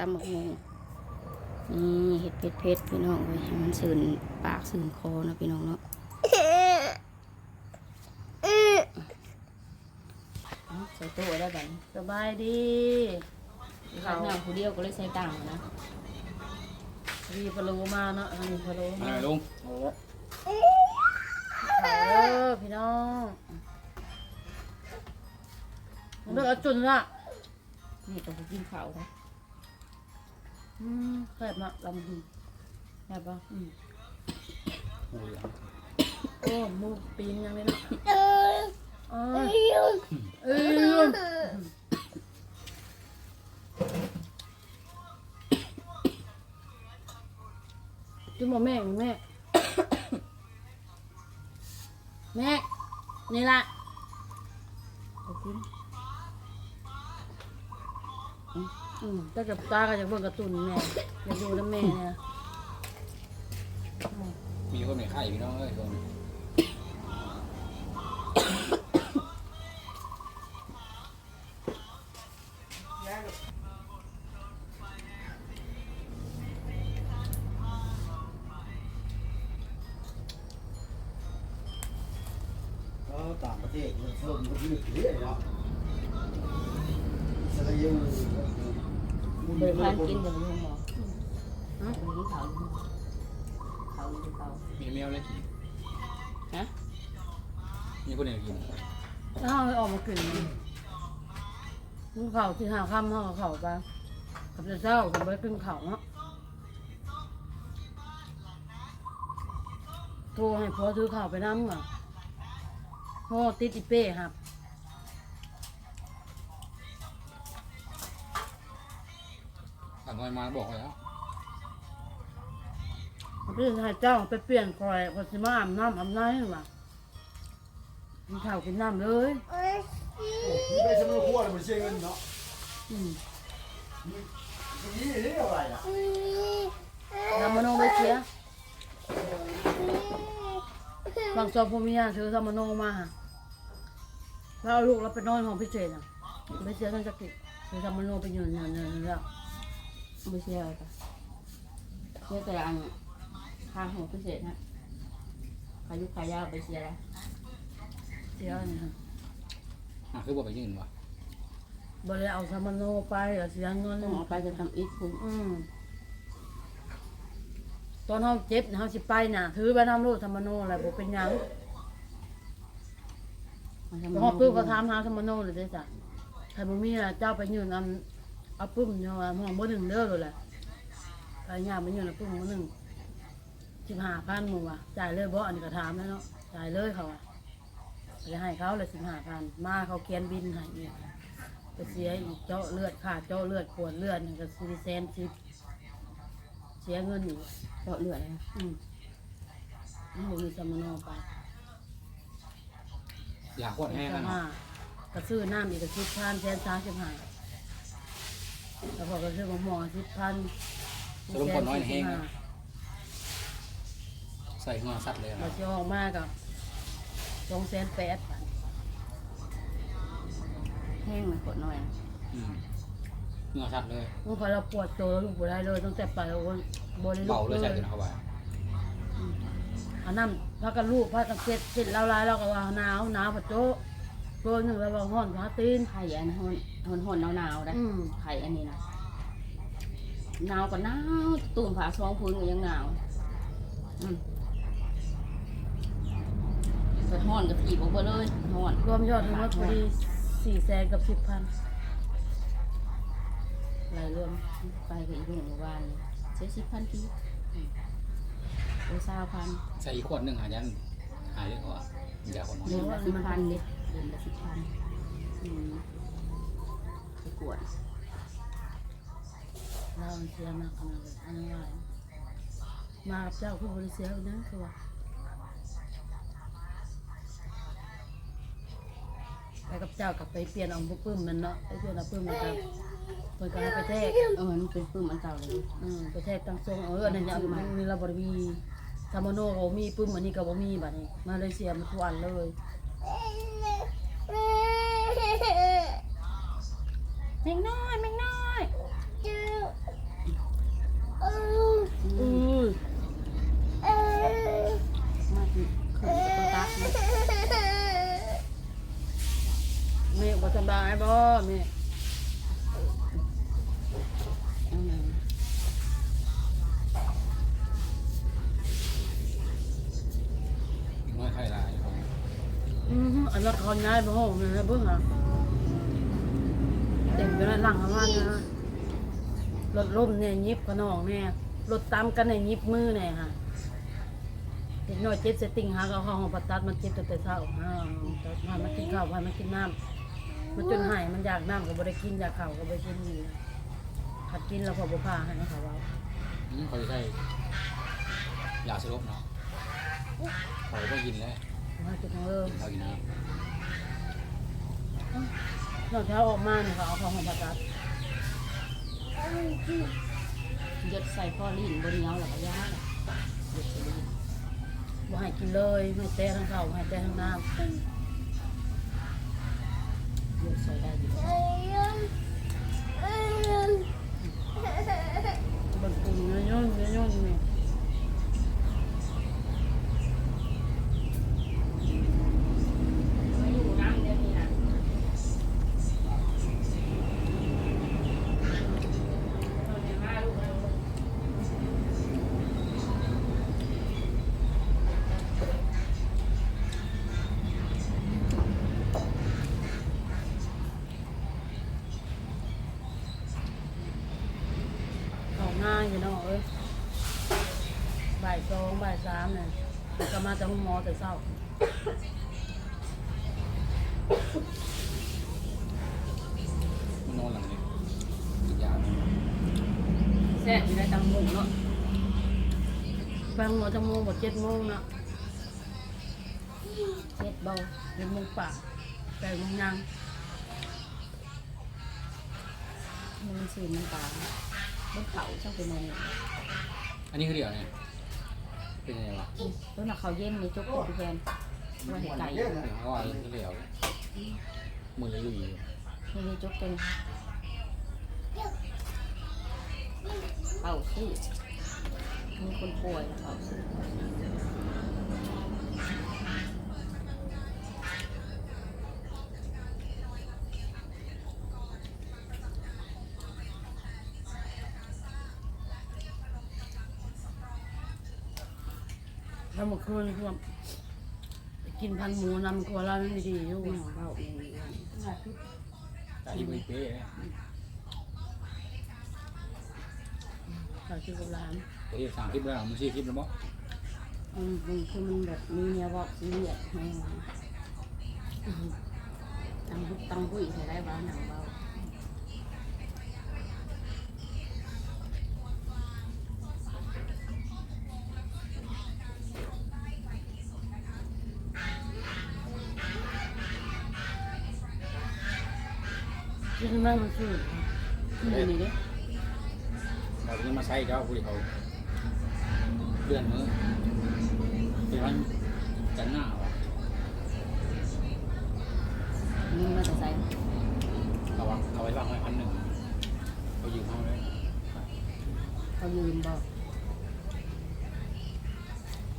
ตำบักหงนี่เห็ดเผ็ดเผ็ดๆพี่น้องเลยให้มันสื่นปากสื่นคอเนาะพี่น้องเนาะเอาใส่ตู้ไว้ได้บัดนี้สบายดีข้าวหน้าผู้เดียวก็เลยใส่ตังค์นะมีพะโล้มาเนาะอันนี้พะโล้มามาเลยลุงเออเออพี่น้องเลือกเอาจุนละนี่ต้องไปกินข้าวนะ อืมแซ่บมากลำดีแซ่บปะอืมโอ้ยโอ้หมูปีนยังเลยเนาะเออเออจุ่มบ่แม่แม่ แม่ นี่ละ อืมแต่กับตาก็อยากเบิ่งการ์ตูนแม่อยากดูน้ำแม่เนี่ยมีคนไม่ไข่พี่น้องเอ้ยคนก็ต่างประเทศมันเพิ่มมันยืดเรื่อยเนาะสลายยูมัน เบิเป็นกคพันนกินเดี๋ยวมึงหมอฮะเดี๋ยวกินข้าวอยู่ข้าวอยู่ข้าวมีแมวเลยกินฮะมีคนเดียวกินแล้วเอาออกมากินมันเขาที่หาค่ำเขาก็เขาไปกับเจ้ากับไปกินเขาเนาะโทรให้ผัวถือข่าวไปน้ำอะพ่อติดอีเป้ครับ น้อยมาบอกไว้แล้วพี่ให้เจ้าไปเปลี่ยนคอยพอสิมาอาบน้ำอาบน้ำให้ว่ะกินข้าวกินน้ำเลยไม่ได้สนุกขั้วเลยมันเสียเงินเนาะอืมนี่นี่อะไรอะน้ำมันองไปเสียบางซอพวกเมียซื้อสามานองมาแล้วเอาลูกเราไปนอนห้องพิเศษอะไปเสียกันจะกินซื้อสามานองไปยืนยืนยืนแล้ว ไม่เชื่อจ้ะเชื่อแต่อันข้างหัวพิเศษฮะขายุขายาวไปเชียร์แล้วเสียนี่ฮะอะคือบอกไปยืนวะบ่ได้เอาสามานองไปเอาเสียเงินต้องเอาไปจะทำอีกคุณอืมตอนเฮาเจ็บน่ะเฮาสิไปน่ะ ถือไปน้ำลูกสามานองอะไรบ่เป็นหยังหอบปื้มก็ถามหาสมโนเลยเด้จ้ะใครบ่มีอะเจ้าไปยืนอัน เอาปื้มเนาะห้องบ่หนึ่งเด้อเลยแหละไปย่าไปยืนเอาปื้มบ่หนึ่งสิบห้าพันหมู่ว่ะจ่ายเลยบ่อันนี้ก็ถามแล้วเนาะจ่ายเลยเขาอะจะให้เขาเลยสิบห้าพันมาเขาเขียนบินให้อีกไปเสียอีกเจาะเลือดขาดเจาะเลือดปวดเลือดนี่ก็สี่แสนสิบเสียเงินอีกเจาะเลือดเลยอืมมันบ่มีสมโนไป อยากโคตรแห้งจะนะมาก็ซื้อน้ำอีกก็สิบพันแสนสามสิบห้า แล้วพอก็ซื้อของหมอสิบพันสรุปคนน้อยแห้งนะ ใส่หัวสัตว์เลยเรานะจะออกมากับสองแสนแปดแห้งมันกดหน่อยอืมหัวสัตว์เลยมื่อพอเราปวดตัวลูกปวดได้เลยตั้งแต่ไปโอ้ยบริลูเบากเลเลยใส่ยกันเข้าไปอันนั้นพักกันลูกพักกันเจ็ดเจ็ดแล้วลายเราก็ว่าหนาวหนาวปะโจ๊ะ ตัวหนึ่งเราบอกห่อนพาตีนไข่อันหอนหอนหอนหนาวหนาวๆนะอืม ไข่อันนี้นะหนาวก็หนาวตุ่มผาซองพื้นก็ยังหนาวอืมไปห่อนกับถีบออกไปเลยห่อนรวมยอดทั้งหมดพอดีสี่แสนกับสิบพันรายรวมไปกับอีกหนึ่งเมื่อวานเสียสิบพันทีโอ้สาวพันใส่อีกขวดหนึ่งหายันหายเลยก่อนอยากคนน้อยเดือนละสิบพันเด็ด เดือนละสิบพันอืมไปกวดเราเสียมากขนาดเลยอันนั้นว่ามากับเจ้าคือบริเสียนะคือว่าไปกับเจ้ากับไปเปลี่ยนเอาปื้มมันเนาะไปเปลี่ยนเอาปื้มมันกันเพิ่นก็ให้ไปแทกเออมันเป็นปื้มอันเก่าเลยอืมไปแทกตั้งทรงเอออันนั้เนี่ยมันมีระบบมีธรรมโนก็บ่มีปื้มอันนี้ก็บ่มีบัดนี้มาเลเสียมาทุกอันเลย แมงน้อยแมงน้อยอือมาถึงขึ้นประตูตักนะแม่บ่สบายบ่แม่อืมน้อยไข่ลายอืออันละครย้ายไปห้องนี่นะเบิ่งอะเต็มไปแล้วหลังข้างล่างนะรถล้มเนี่ยยิบกระนองเนี่ยรถตามกันเนี่ยยิบมือเนี่ยค่ะเด็กน้อยเจ็บเสติงหาก็เข้าห้องปัดตัดมันเจ็บตั้งแต่เช้าอ่าแต่พามันกินข้าวพามันกินน้ำมันจนหายมันอยากน้ำก็บ่ได้กินอยากข้าวก็บ่ได้กินนี่นะขัดกินแล้วพอบ่พาให้เขาว่าอืมเขาจะใช่ยาสลบเนาะเขาก็กินแล้วว่าจะเออเขากินน้ นอกจากออกมาเนี่ยเขาเอาของของปัดตัดยดใส่พ่อลิ้นบนเหนียวหลักย่าหรอกยดใส่ลิ้นบ่ให้กินเลยไม่แต่ทั้งเขาไม่แต่ทั้งน้ำยดใส่ได้ดียู่ำบนปุ่มเนื้อย่นเนื้อย่นนี่ อยู่น้ำเดี๋ยวนี้นะ เขาง่ายอยู่เนาะเอ้ยบ่ายสองบ่ายสามเนี่ยก็ มาจากห้องหมอแต่เช้าำมันนอนหลังเลยกินยาแซ่บอยู่ได้ตังหมุงเนาะไปห้องหมอจะโมงบ่เจ็ดโมงนะเจ็ดเบาเจ็ดโมงป่าแปดโมงยังมันสีน้ำตาลบนเขาช่างเป็นอะไรอันนี้คือเดี๋ยวเนี่ย เป็นยังไงวะต้นหนักเขาเย็นในจุกตัวพี่แทนว่าเห็ดไก่เดี๋ยวเขาว่าเรื่องเดี๋ยวมือเลยลุยนี่ในจุกเป็นเอาสิมีคนป่วยเอาสิ แล้วเมื่อคืนคือว่ากินพันหมูนำกลัวเราไม่ดีอยู่ไม่เอาเบาเองอย่างนี้ตาที่มือเป๊ะเราคิดกับร้านเฮ้ยสามคลิปแล้วมันสี่คลิปแล้วมั้งอืมมันคือมันแบบมีเนียบอกมีเนียให้ตังบุตังบุยใส่ได้บ้านหนังเบา คิดว่ามันสูดนี่นี่เด้เราจะมาใช้เจ้าคุยเขาเพื่อนมือเป็นวันจันหน้าวะนี่มันจะใส่เอาวางเอาไว้วางไว้พันหนึ่งเขายืมเขาเลยเขายืมบอก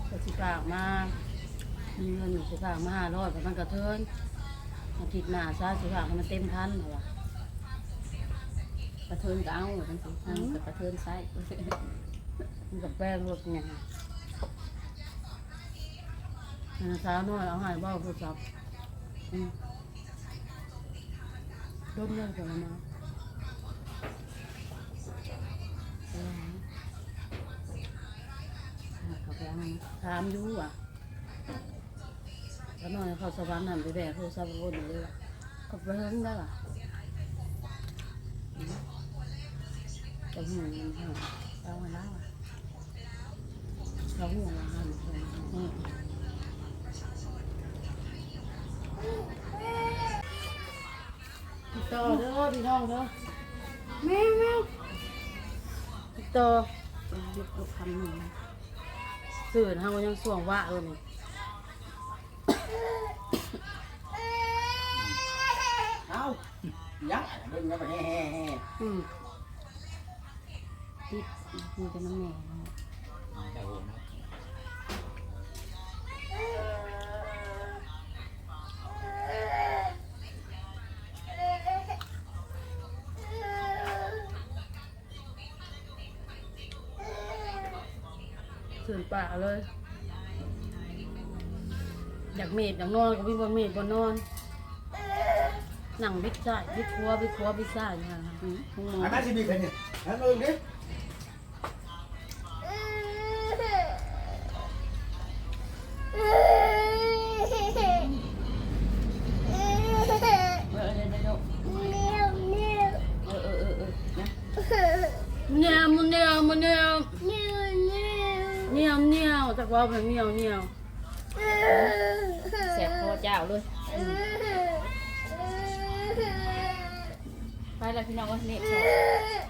ก็สิฝากมามีเงินอยู่สิฝากมาห้าร้อยแต่มันกระเทินอาทิตย์หน้าซาสิฝากให้มันเต็มพันเหรอวะ ระเทินก็เอาทั้งสิทั้งกระเทินใส่มันกับแป้งรถไงนาสาวน้อยเอาใหายบ้าโทรศัพท์อืมร่มเรื่องของมันมาเขาไปเอาถามอยู่อะแล้วน้อยเขาสวรรค์หันไปแบกโทรศัพท์คนเลยว่ะก็ไปเฮิงได้ป่ะจะหูมันหาเอาไว้แล้วอะ เขาห่วงว่าหันอืมต่อเด้อพี่น้องเด้อแม่แม่ต่อยุบยุบคำหนึ่งสื่ ติดมีแต่น้ำแหน่นะแต่ผมนะสื่นป่าเลย อยากเมดอยากนอนก็วิ่งบนเมดบนนอนหนังบิ๊กซ่าบิ๊กคัวบิ๊กคัวบิ๊กซ่าอย่างเงี้ยค่ะอืมห้องนออันนั้นสิมีใครเนี่ยอันนั้นดิเอ เนี่ยมันเนี่ยมันเนี่ยเนี่ยเนี่ยจากว่าเป็นเนี่ยเนี่ยแสบคอเจ้าเลยไปแล้วพี่น้องว่าเน็ตชอบ